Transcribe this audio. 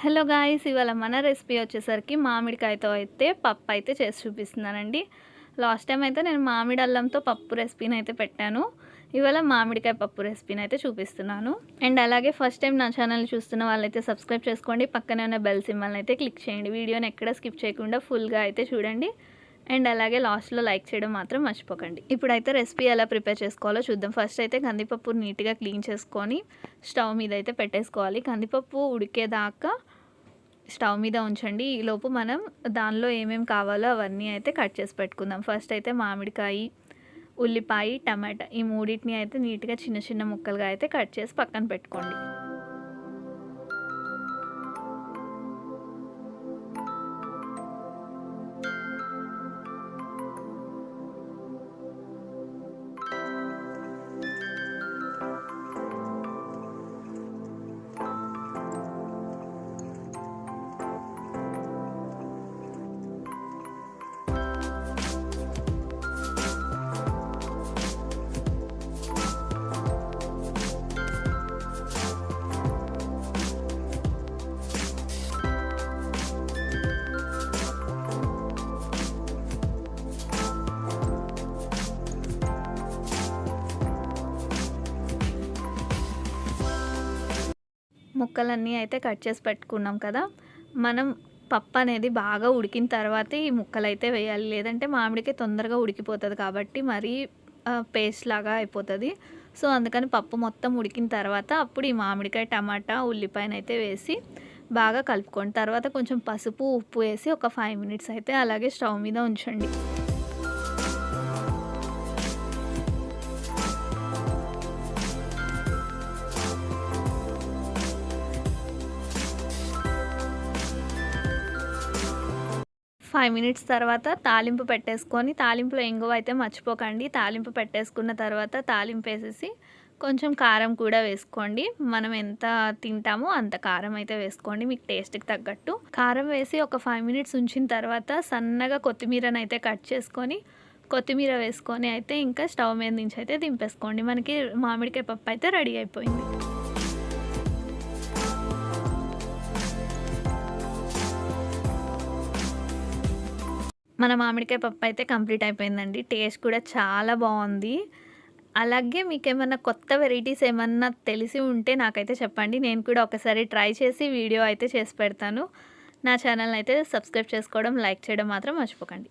Hello guys ఇవాళ మన recipe వచ్చేసరికి మామిడికాయతో అయితే పప్పు అయితే చేసి చూపిస్తున్నానండి. లాస్ట్ టైం అయితే నేను మామిడి అల్లంతో పప్పు రెసిపీని అయితే పెట్టాను. ఇవాళ మామిడికాయ పప్పు రెసిపీని అయితే చూపిస్తున్నాను. అండ్ అలాగే ఫస్ట్ టైం నా ఛానల్ చూస్తున్న వాళ్ళైతే సబ్స్క్రైబ్ చేసుకోండి. పక్కనే ఉన్న బెల్ సింబల్ని అయితే క్లిక్ చేయండి. వీడియోని ఎక్కడ స్కిప్ చేయకుండా ఫుల్గా అయితే చూడండి. అండ్ అలాగే లాస్ట్లో లైక్ చేయడం మాత్రం మర్చిపోకండి. ఇప్పుడైతే రెసిపీ ఎలా ప్రిపేర్ చేసుకోవాలో చూద్దాం. ఫస్ట్ అయితే కందిపప్పు నీట్గా క్లీన్ చేసుకొని స్టవ్ మీద అయితే పెట్టేసుకోవాలి. కందిపప్పు ఉడికేదాకా స్టవ్ మీద ఉంచండి. ఈలోపు మనం దానిలో ఏమేమి కావాలో అవన్నీ అయితే కట్ చేసి పెట్టుకుందాం. ఫస్ట్ అయితే మామిడికాయ ఉల్లిపాయ టమాటా ఈ మూడింటిని అయితే నీట్గా చిన్న చిన్న ముక్కలుగా అయితే కట్ చేసి పక్కన పెట్టుకోండి. ముక్కలన్నీ అయితే కట్ చేసి పెట్టుకున్నాం కదా. మనం పప్పు అనేది బాగా ఉడికిన తర్వాత ఈ ముక్కలు అయితే వేయాలి. లేదంటే మామిడికి తొందరగా ఉడికిపోతుంది కాబట్టి మరీ పేస్ట్ లాగా అయిపోతుంది. సో అందుకని పప్పు మొత్తం ఉడికిన తర్వాత అప్పుడు ఈ మామిడికాయ టమాటా ఉల్లిపాయనైతే వేసి బాగా కలుపుకోండి. తర్వాత కొంచెం పసుపు ఉప్పు వేసి ఒక ఫైవ్ మినిట్స్ అయితే అలాగే స్టవ్ మీద ఉంచండి. ఫైవ్ మినిట్స్ తర్వాత తాలింపు పెట్టేసుకొని తాలింపులో ఇంగువ అయితే మర్చిపోకండి. తాలింపు పెట్టేసుకున్న తర్వాత తాలింపు వేసేసి కొంచెం కారం కూడా వేసుకోండి. మనం ఎంత తింటామో అంత కారం అయితే వేసుకోండి. మీకు టేస్ట్కి తగ్గట్టు. కారం వేసి ఒక ఫైవ్ మినిట్స్ ఉంచిన తర్వాత సన్నగా కొత్తిమీరని అయితే కట్ చేసుకొని కొత్తిమీర వేసుకొని అయితే ఇంకా స్టవ్ మీద నుంచి అయితే దింపేసుకోండి. మనకి మామిడికాయ పప్పు అయితే రెడీ అయిపోయింది. మన మామిడికాయ పప్పు అయితే కంప్లీట్ అయిపోయిందండి. టేస్ట్ కూడా చాలా బాగుంది. అలాగే మీకు ఏమన్నా కొత్త వెరైటీస్ ఏమన్నా తెలిసి ఉంటే నాకైతే చెప్పండి. నేను కూడా ఒకసారి ట్రై చేసి వీడియో అయితే చేసి పెడతాను. నా ఛానల్ అయితే సబ్స్క్రైబ్ చేసుకోవడం లైక్ చేయడం మాత్రం మర్చిపోకండి.